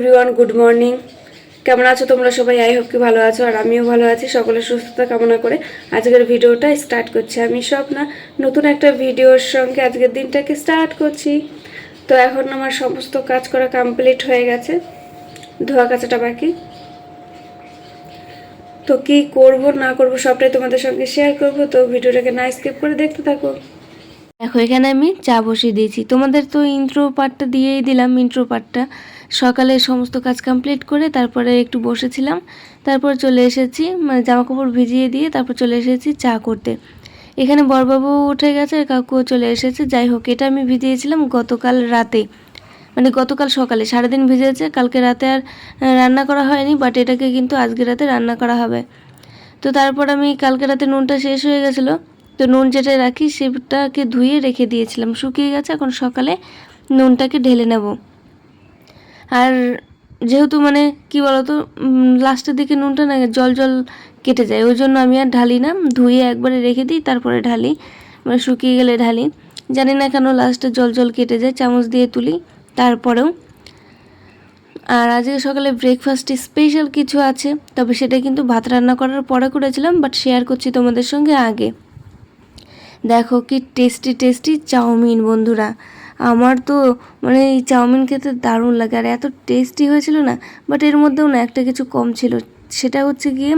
Everyone good morning কেমন আছো তোমরা সবাই? আই হোপ কি ভালো আছো আর আমিও ভালো আছি। সকলের সুস্থতা কামনা করে আজকের ভিডিওটা স্টার্ট করছি আমি সব না নতুন একটা ভিডিওর সঙ্গে আজকের দিনটাকে স্টার্ট করছি। তো এখন আমার সমস্ত কাজ করা কমপ্লিট হয়ে গেছে। ধোয়া কাচাটা বাকি। তো কি করব, না করব সবটাই তোমাদের সঙ্গে শেয়ার করব। তো ভিডিওটাকে না স্কিপ করে দেখতে থাকো। দেখো, এখানে আমি চা বসিয়ে দিয়েছি। তোমাদের তো ইন্ট্রো পার্টটা দিয়েই দিলাম ইন্ট্রো পার্টটা সকালে সমস্ত কাজ কমপ্লিট করে তারপরে একটু বসেছিলাম। তারপর চলে এসেছি মানে জামা কাপড় ভিজিয়ে দিয়ে তারপর চলে এসেছি চা করতে। এখানে বরবাবু উঠে গেছে কাকুও চলে এসেছে। যাই হোক, এটা আমি ভিজিয়েছিলাম গতকাল রাতে। মানে গতকাল সকালে, সারাদিন ভিজেছে, কালকে রাতে আর রান্না করা হয়নি বাট এটাকে কিন্তু আজকে রাতে রান্না করা হবে। তো তারপর আমি কালকে রাতে নুনটা শেষ হয়ে গেছিল। তো নুন যেটা রাখি, সেটাকে ধুয়ে রেখে দিয়েছিলাম। শুকিয়ে গেছে, এখন সকালে নুনটাকে ঢেলে নেব। আর যেহেতু মানে কি বলতো লাস্টের দিকে নুনটা না জল জল কেটে যায়, ওই জন্য আমি আর ঢালি না। ধুয়ে একবারে রেখে দিই, তারপরে ঢালি। মানে শুকিয়ে গেলে ঢালি। জানি না কেন লাস্টে জল জল কেটে যায়, চামচ দিয়ে তুলি, তারপরেও। আর আজকে সকালে ব্রেকফাস্টে স্পেশাল কিছু আছে, তবে সেটা কিন্তু ভাত রান্না করার পরে করেছিলাম বাট শেয়ার করছি তোমাদের সঙ্গে আগে। দেখো কি টেস্টি টেস্টি চাউমিন, বন্ধুরা। আমার তো মানে এই চাউমিন খেতে দারুণ লাগে। আর এত টেস্টি হয়েছিল না বাট এর মধ্যেও না একটা কিছু কম ছিল। সেটা হচ্ছে গিয়ে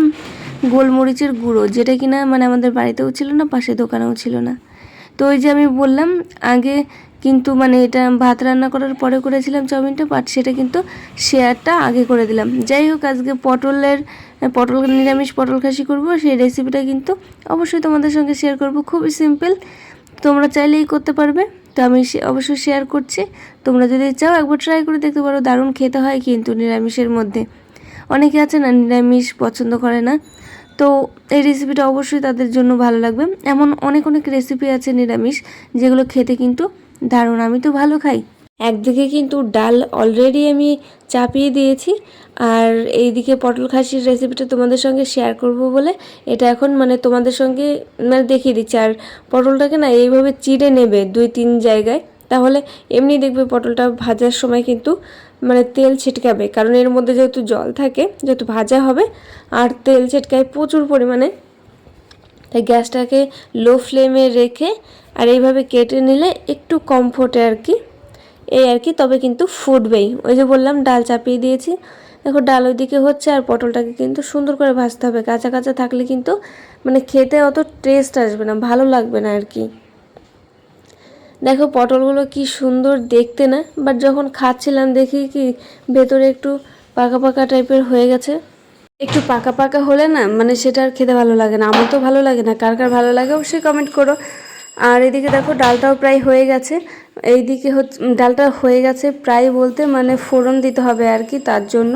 গোলমরিচের গুঁড়ো, যেটা কিনা মানে আমাদের বাড়িতেও ছিল না পাশে দোকানেও ছিল না। তো ওই যে আমি বললাম, আগে কিন্তু মানে এটা ভাত রান্না করার পরে করেছিলাম চাউমিনটা বাট সেটা কিন্তু শেয়ারটা আগে করে দিলাম। যাই হোক, আজকে পটলের পটল, নিরামিষ পটল খাসি করব, সেই রেসিপিটা কিন্তু অবশ্যই তোমাদের সঙ্গে শেয়ার করব। খুবই সিম্পল তোমরা চাইলেই করতে পারবে। তো আমি অবশ্যই শেয়ার করছি। তোমরা যদি চাও একবার ট্রাই করে দেখতে পারো, দারুণ খেতে হয় কিন্তু নিরামিষের মধ্যে। অনেকে আছে না, নিরামিষ পছন্দ করে না। তো এই রেসিপিটা অবশ্যই তাদের জন্য ভালো লাগবে। এমন অনেক অনেক রেসিপি আছে নিরামিষ, যেগুলো খেতে কিন্তু দারুণ। আমি তো ভালো খাই। একদিকে কিন্তু ডাল অলরেডি আমি চাপিয়ে দিয়েছি, আর এইদিকে পটল খাসির রেসিপিটা তোমাদের সঙ্গে শেয়ার করব বলে এটা এখন মানে তোমাদের সঙ্গে মানে দেখিয়ে দিচ্ছি। আর পটলটাকে না এইভাবে চিড়ে নেবে দুই তিন জায়গায়, তাহলে এমনি দেখবে পটলটা ভাজার সময় কিন্তু মানে তেল ছিটকাবে। কারণ এর মধ্যে যেহেতু জল থাকে, যেহেতু ভাজা হবে, আর তেল ছিটকায় প্রচুর পরিমাণে। তাই গ্যাসটাকে লো ফ্লেমে রেখে আর এইভাবে কেটে নিলে একটু কমফোর্টে আর কি এই আর কি, তবে কিন্তু ফুটবেই। ওই যে বললাম, ডাল চাপিয়ে দিয়েছি। দেখো, ডাল ওইদিকে হচ্ছে আর পটলটাকে কিন্তু সুন্দর করে ভাজতে হবে। কাঁচা কাঁচা থাকলে কিন্তু মানে খেতে অত টেস্ট আসবে না, ভালো লাগবে না আর কি। দেখো, পটলগুলো কি সুন্দর দেখতে না? বাট যখন খাচ্ছিলাম, দেখি কি ভেতরে একটু পাকা পাকা টাইপের হয়ে গেছে। একটু পাকা পাকা হলে না মানে সেটা আর খেতে ভালো লাগে না। আমার তো ভালো লাগে না। কার কার ভালো লাগে অবশ্যই কমেন্ট করো। আর এদিকে দেখো ডালটাও প্রায় হয়ে গেছে। এইদিকে হচ্ছে ডালটা হয়ে গেছে প্রায় বলতে মানে ফোড়ন দিতে হবে আর কি তার জন্য।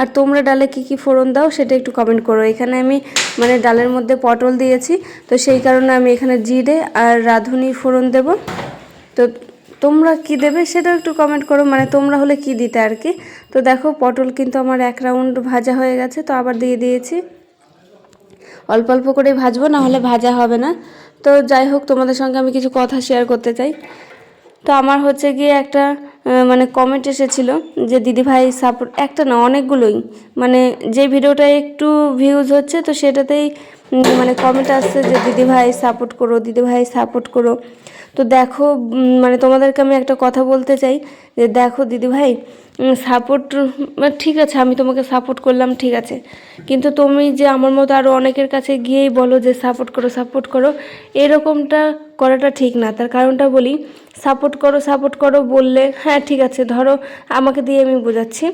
আর তোমরা ডালে কি কি ফোড়ন দাও সেটা একটু কমেন্ট করো। এখানে আমি মানে ডালের মধ্যে পটল দিয়েছি, তো সেই কারণে আমি এখানে জিরে আর রাঁধুনি ফোড়ন দেব। তো তোমরা কি দেবে সেটাও একটু কমেন্ট করো মানে তোমরা হলে কি দিতে আর কি। তো দেখো পটল কিন্তু আমার এক রাউন্ড ভাজা হয়ে গেছে, তো আবার দিয়ে দিয়েছি। অল্প অল্প করে ভাজবো না হলে ভাজা হবে না। তো যাই হোক, তোমাদের সঙ্গে আমি কিছু কথা শেয়ার করতে চাই। তো আমার হচ্ছে গিয়ে একটা মানে কমেন্ট এসেছিল যে, দিদিভাই সাপোর্ট একটা না, অনেকগুলোই। মানে যে ভিডিওটা একটু ভিউজ হচ্ছে, তো সেটাতেই মানে কমেন্ট আসছে যে, দিদিভাই সাপোর্ট করো, দিদিভাই সাপোর্ট করো। তো দেখো মানে তোমাদেরকে আমি একটা কথা বলতে চাই, যে দেখো দিদিভাই সাপোর্ট ঠিক আছে, আমি তোমাকে সাপোর্ট করলাম, ঠিক আছে। কিন্তু তুমি যে আমার মতো আরও অনেকের কাছে গিয়েই বলো যে সাপোর্ট করো সাপোর্ট করো, এরকমটা করাটা ঠিক না। তার কারণটা বলি সাপোর্ট করো সাপোর্ট করো বললে হ্যাঁ ঠিক আছে, ধরো, আমাকে দিয়ে আমি বোঝাচ্ছি।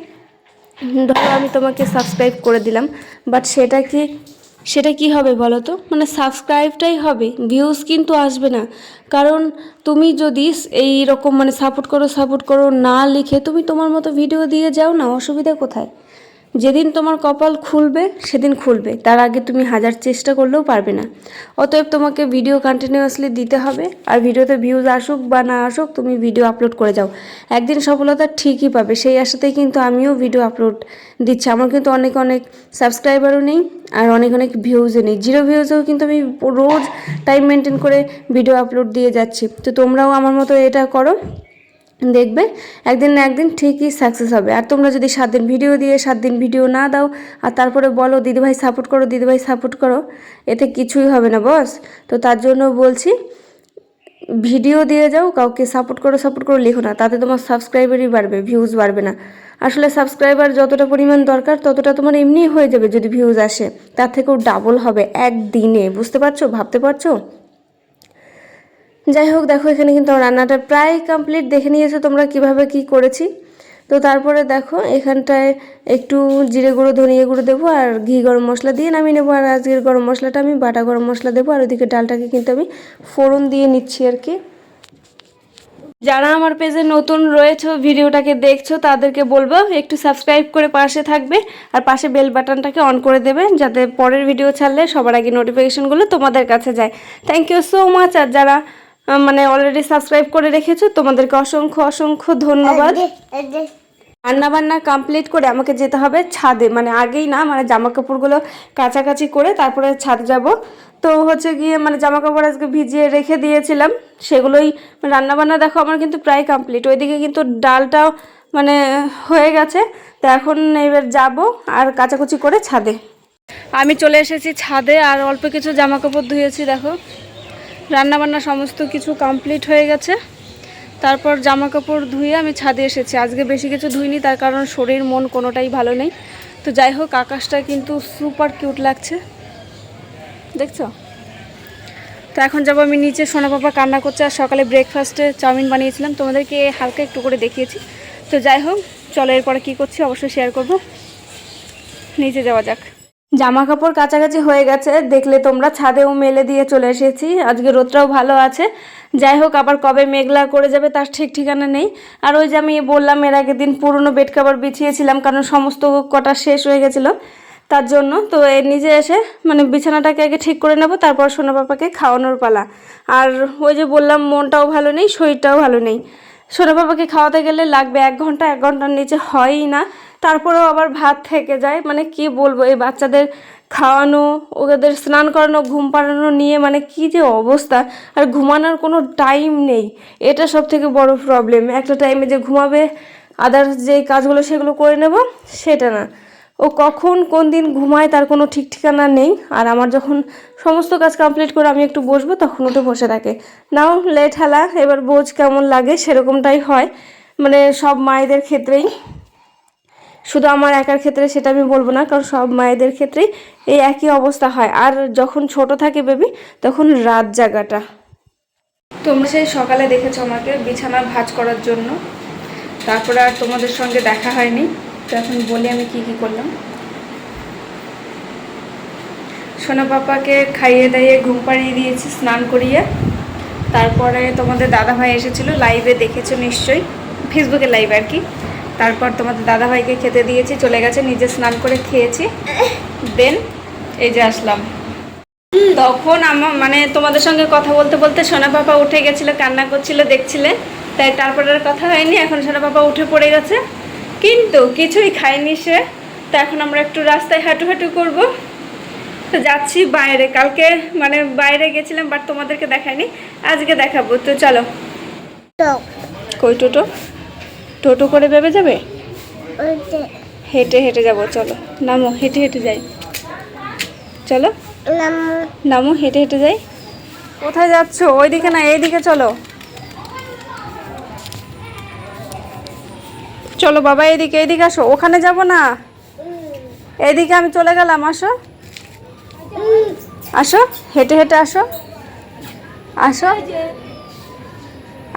ধরো, আমি তোমাকে সাবস্ক্রাইব করে দিলাম বাট সেটা কি সেটা কি হবে বলো তো? মানে সাবস্ক্রাইবটাই হবে ভিউজ কিন্তু আসবে না। কারণ তুমি যদি এই রকম মানে সাপোর্ট করো সাপোর্ট করো না লিখে তুমি তোমার মতো ভিডিও দিয়ে যাও না, অসুবিধা কোথায়? যেদিন তোমার কপাল খুলবে, সেদিন খুলবে। তার আগে তুমি হাজার চেষ্টা করলেও পারবে না। অতএব তোমাকে ভিডিও কন্টিনিউয়াসলি দিতে হবে। আর ভিডিওতে ভিউজ আসুক বা না আসুক, তুমি ভিডিও আপলোড করে যাও। একদিন সফলতা ঠিকই পাবে। সেই আশাতেই কিন্তু আমিও ভিডিও আপলোড দিচ্ছি। আমার কিন্তু অনেক অনেক সাবস্ক্রাইবারও নেই আর অনেক অনেক ভিউজও নেই। জিরো ভিউজেও কিন্তু আমি রোজ টাইম মেনটেন করে ভিডিও আপলোড দিয়ে যাচ্ছি। তো তোমরাও আমার মতো এটা করো। দেখবে, একদিন না একদিন ঠিকই সাকসেস হবে। আর তোমরা যদি সাত দিন ভিডিও দিয়ে সাত দিন ভিডিও না দাও, আর তারপরে বলো, দিদিভাই সাপোর্ট করো, দিদিভাই সাপোর্ট করো, এতে কিছুই হবে না বস তো তার জন্য বলছি ভিডিও দিয়ে যাও, কাউকে সাপোর্ট করো সাপোর্ট করো, লিখো না। তাতে তোমার সাবস্ক্রাইবারই বাড়বে ভিউজ বাড়বে না। আসলে সাবস্ক্রাইবার যতটা পরিমাণ দরকার, ততটা তোমার এমনিই হয়ে যাবে যদি ভিউজ আসে। তার থেকেও ডাবল হবে একদিনে। বুঝতে পারছ? ভাবতে পারছ? যাই হোক দেখো, এখানে কিন্তু রান্নাটা প্রায় কমপ্লিট দেখে নিয়েছো তোমরা কীভাবে কি করেছি? তো তারপরে দেখো, এখানটায় একটু জিরে গুঁড়ো, ধনিয়া গুঁড়ো দেবো আর ঘি গরম মশলা দিয়ে নামিয়ে নেব। আর আজকের গরম মশলাটা আমি বাটা গরম মশলা দেবো আর ওদিকে ডালটাকে কিন্তু আমি ফোড়ন দিয়ে নিচ্ছি আর কি। যারা আমার পেজে নতুন রয়েছে, ভিডিওটাকে দেখছ, তাদেরকে বলব একটু সাবস্ক্রাইব করে পাশে থাকবে আর পাশে বেল বাটনটাকে অন করে দেবে যাতে পরের ভিডিও ছাড়লে সবার আগে নোটিফিকেশনগুলো তোমাদের কাছে যায়। থ্যাংক ইউ সো মাচ আর যারা মানে অলরেডি সাবস্ক্রাইব করে রেখেছো তোমাদেরকে অসংখ্য অসংখ্য ধন্যবাদ। রান্না বান্না কমপ্লিট করে আমাকে যেতে হবে ছাদে মানে আগেই না মানে জামা কাপড়গুলো কাছাকাছি করে তারপরে ছাদে যাব। তো হচ্ছে গিয়ে মানে জামা কাপড় আজকে ভিজিয়ে রেখে দিয়েছিলাম সেগুলোই রান্না বান্না দেখো আমার কিন্তু প্রায় কমপ্লিট ওইদিকে কিন্তু ডালটাও মানে হয়ে গেছে তো এখন এবার যাব আর কাচাকুচি করে ছাদে। আমি চলে এসেছি ছাদে আর অল্প কিছু জামা কাপড় ধুয়েছি দেখো। রান্না বান্না সমস্ত কিছু কমপ্লিট হয়ে গেছে। তারপর জামা কাপড় ধুয়ে আমি ছাদে এসেছি। আজকে বেশি কিছু ধুইনি, তার কারণ শরীর, মন কোনোটাই ভালো নেই। তো যাই হোক, আকাশটা কিন্তু সুপার কিউট লাগছে। দেখছ? তো এখন যাব আমি নিচে, সোনা পাপা কান্না করছে, আর সকালে ব্রেকফাস্টে চাউমিন বানিয়েছিলাম। তোমাদেরকে হালকা একটু করে দেখিয়েছি। তো যাই হোক, চলো এরপরে কী করছি অবশ্যই শেয়ার করব। নিচে যাওয়া যাক। জামা কাপড় কাছাকাছি হয়ে গেছে, দেখলে তোমরা ছাদেও মেলে দিয়ে চলে এসেছি। আজকে রোদটাও ভালো আছে। যাই হোক, আবার কবে মেঘলা করে যাবে তার ঠিক ঠিকানা নেই। আর ওই যে আমি বললাম, এর আগের দিন পুরনো বেড কাভার বিছিয়েছিলাম, কারণ সমস্ত কটা শেষ হয়ে গেছিল তার জন্য। তো এর নিজে এসে মানে বিছানাটাকে আগে ঠিক করে নেব, তারপর সোনা পাপাকে খাওয়ানোর পালা। আর ওই যে বললাম, মনটাও ভালো নেই, শরীরটাও ভালো নেই। সোনা বাবাকে খাওয়াতে গেলে লাগবে এক ঘণ্টা, এক ঘণ্টার নিচে হয়ই না। তারপরেও আবার ভাত থেকে যায়। মানে কি বলব, এই বাচ্চাদের খাওয়ানো, ওদের স্নান করানো, ঘুম পাড়ানো নিয়ে মানে কি যে অবস্থা। আর ঘুমানোর কোনো টাইম নেই। এটা সব থেকে বড় প্রবলেম একটা টাইমে যে ঘুমাবে আদার্স যে কাজগুলো সেগুলো করে নেব, সেটা না। ও কখন কোন দিন ঘুমায় তার কোনো ঠিক ঠিকানা নেই। আর আমার যখন সমস্ত কাজ কমপ্লিট করে আমি একটু বসবো, তখন উঠে বসে থাকে। নাও লেট হেলা এবার বোঝ কেমন লাগে, সেরকমটাই হয়। মানে সব মায়েদের ক্ষেত্রেই। শুধু আমার একার ক্ষেত্রে সেটা আমি বলব না, কারণ সব মায়েদের ক্ষেত্রেই এই একই অবস্থা হয়। আর যখন ছোট থাকে বেবি তখন রাত জাগাটা। তোমরা সেই সকালে দেখেছ আমাকে বিছানা ভাঁজ করার জন্য। তারপরে আর তোমাদের সঙ্গে দেখা হয়নি। তো এখন বলি আমি কি কি করলাম। সোনা পাপাকে খাইয়ে দাইয়ে ঘুম পাড়িয়ে দিয়েছি, স্নান করিয়ে। তারপরে তোমাদের দাদাভাই এসেছিল লাইভে দেখেছ নিশ্চয়ই ফেসবুকে লাইভ আর কি। তারপর তোমাদের দাদাভাইকে খেতে দিয়েছি, চলে গেছে, নিজে স্নান করে খেয়েছি। দেন এই যে আসলাম। তখন আমার মানে তোমাদের সঙ্গে কথা বলতে বলতে সোনা পাপা উঠে গেছিল, কান্না করছিল, দেখছিলে। তাই তারপরে আর কথা হয়নি, এখন সোনা পাপা উঠে পড়ে গেছে। কিন্তু কিছুই খায়নি সে। তো এখন আমরা একটু রাস্তায় হাঁটু হাঁটু করব। তো যাচ্ছি বাইরে। কালকে মানে বাইরে গেছিলাম বাট তোমাদেরকে দেখাইনি আজকে দেখাবো। তো চলো। কই টোটো? টোটো করে ভেবে যাবে? হেঁটে হেঁটে যাব। চলো। নামো হেঁটে হেঁটে যাই। চলো। নামো হেঁটে হেঁটে যাই। কোথায় যাচ্ছ? ওইদিকে না এইদিকে চলো। চলো বাবা, এদিকে এইদিকে আসো, ওখানে যাব না। এদিকে আমি চলে গেলাম, আসো। আসো, হেঁটে হেঁটে আসো। আসো।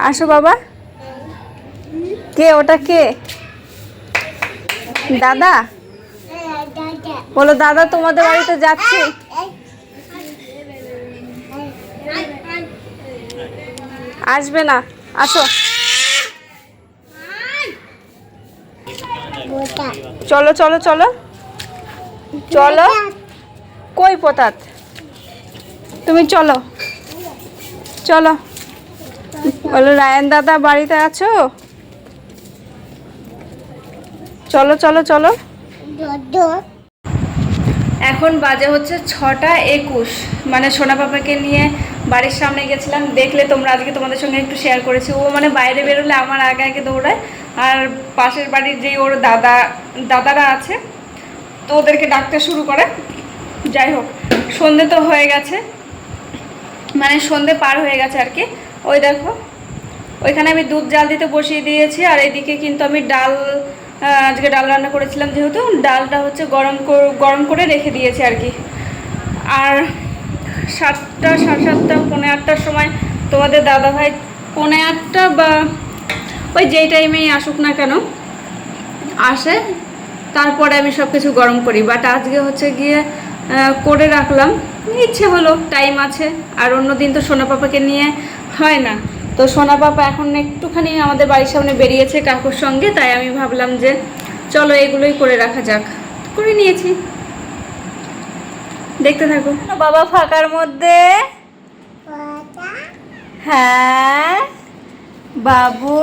আসো বাবা। কে, ওটা কে? দাদা? বলো, দাদা তোমাদের বাড়িতে যাচ্ছি? আসবে না, আসো। চলো চলো চলো। চলো। কই পোতাত? তুমি চলো। চলো। বলো, রায়ন দাদা বাড়িতে আছো? চলো চলো চলো। এখন বাজে হচ্ছে ছটা একুশ। মানে সোনা পাপাকে নিয়ে বাড়ির সামনে গেছিলাম। দেখলে তোমরা আজকে তোমাদের সঙ্গে একটু শেয়ার করেছি। ও মানে বাইরে বেরোলে আমার আগে আগে দৌড়ায়। আর পাশের বাড়ির যেই ওর দাদা, দাদারা আছে, তো ওদেরকে ডাকতে শুরু করে। যাই হোক, সন্ধে তো হয়ে গেছে। মানে সন্ধে পার হয়ে গেছে আর কি। ওই দেখো, ওইখানে আমি দুধ জাল দিতে বসিয়ে দিয়েছি, আর এইদিকে কিন্তু আমি ডাল আজকে ডাল রান্না করেছিলাম যেহেতু, ডালটা হচ্ছে গরম গরম করে রেখে দিয়েছি আর কি। আর সাতটা, সাড়ে সাতটা, পৌনে আটটার সময় তোমাদের দাদাভাই, পৌনে আটটা বা ওই যেই টাইমেই আসুক না কেন আসে তারপরে আমি সব কিছু গরম করি। বাট আজকে হচ্ছে গিয়ে করে রাখলাম। ইচ্ছে হলো টাইম আছে। আর অন্য দিন তো সোনা পাপাকে নিয়ে হয় না। তো সোনা পাপা এখন একটুখানি আমাদের বাড়ির সামনে বেরিয়েছে কাকুর সঙ্গে তাই আমি ভাবলাম যে চলো এগুলোই করে রাখা যাক। করে নিয়েছি। দেখতে থাকো। বাবা ফাঁকার মধ্যে। হ্যাঁ। বাবু।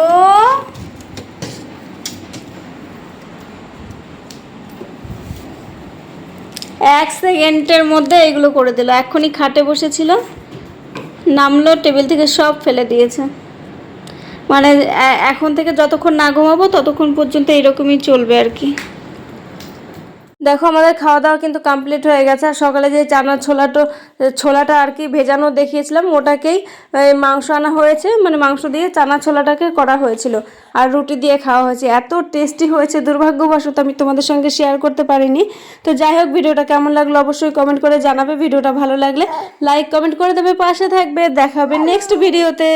এক সেকেন্ডের মধ্যে এগুলো করে দিল। এক্ষুনি খাটে বসেছিল। নামলো, টেবিল থেকে সব ফেলে দিয়েছে। মানে এখন থেকে যতক্ষণ না ঘুমাবো ততক্ষণ পর্যন্ত এরকমই চলবে আর কি। দেখো, আমাদের খাওয়া দাওয়া কিন্তু কমপ্লিট হয়ে গেছে। আর সকালে যে চানা ছোলাটো, ছোলাটা আর কি ভেজানো দেখিয়েছিলাম, ওটাকেই মাংস আনা হয়েছে। মানে মাংস দিয়ে চানা ছোলাটাকে করা হয়েছিল। আর রুটি দিয়ে খাওয়া হয়েছে। এত টেস্টি হয়েছে, দুর্ভাগ্যবশত আমি তোমাদের সঙ্গে শেয়ার করতে পারিনি। তো যাই হোক, ভিডিওটা কেমন লাগল অবশ্যই কমেন্ট করে জানাবে। ভিডিওটা ভালো লাগলে লাইক কমেন্ট করে দেবে, পাশে থাকবে। দেখাবে নেক্সট ভিডিওতে